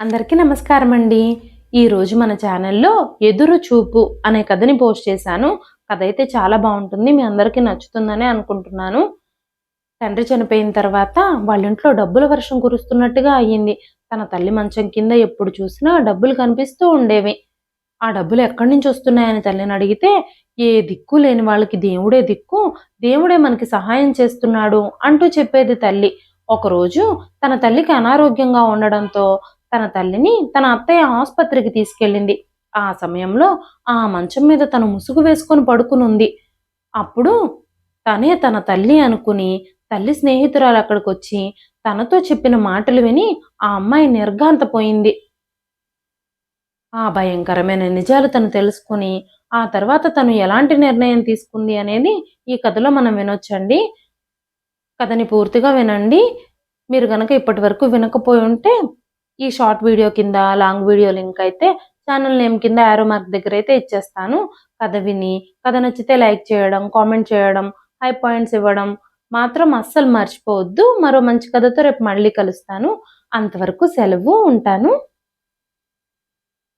అందరికీ నమస్కారం అండి ఈరోజు మన ఛానల్లో ఎదురు చూపు అనే కథని పోస్ట్ చేశాను. కథ అయితే చాలా బాగుంటుంది. మీ అందరికీ నచ్చుతుందని అనుకుంటున్నాను. తండ్రి చనిపోయిన తర్వాత వాళ్ళ ఇంట్లో డబ్బుల వర్షం కురుస్తున్నట్టుగా అయ్యింది. తన తల్లి మంచం కింద ఎప్పుడు చూసినా డబ్బులు కనిపిస్తూ ఉండేవి. ఆ డబ్బులు ఎక్కడి నుంచి వస్తున్నాయని తల్లిని అడిగితే ఏ దిక్కు లేని వాళ్ళకి దేవుడే దిక్కు. దేవుడే మనకి సహాయం చేస్తున్నాడు అంటూ చెప్పేది తల్లి. ఒకరోజు తన తల్లికి అనారోగ్యంగా ఉండడంతో తన తల్లిని తన అత్తయ్య ఆసుపత్రికి తీసుకెళ్ళింది. ఆ సమయంలో ఆ మంచం మీద తను ముసుగు వేసుకొని పడుకునుంది. అప్పుడు తనే తన తల్లి అనుకుని తల్లి స్నేహితురాలు అక్కడికి వచ్చి తనతో చెప్పిన మాటలు విని ఆ అమ్మాయి నిర్ఘాంతపోయింది. ఆ భయంకరమైన నిజాలు తను తెలుసుకుని ఆ తర్వాత తను ఎలాంటి నిర్ణయం తీసుకుంది అనేది ఈ కథలో మనం వినొచ్చండి. కథని పూర్తిగా వినండి. మీరు కనుక ఇప్పటి వరకు వినకపోయి ఉంటే ఈ షార్ట్ వీడియో కింద లాంగ్ వీడియో లింక్ అయితే ఛానల్ నేమ్ కింద యారో మార్క్ దగ్గర అయితే ఇచ్చేస్తాను. కథ విని కథ నచ్చితే లైక్ చేయడం కామెంట్ చేయడం హై పాయింట్స్ ఇవ్వడం మాత్రం అస్సలు మర్చిపోవద్దు. మరో మంచి కథతో రేపు మళ్ళీ కలుస్తాను. అంతవరకు సెలవు ఉంటాను.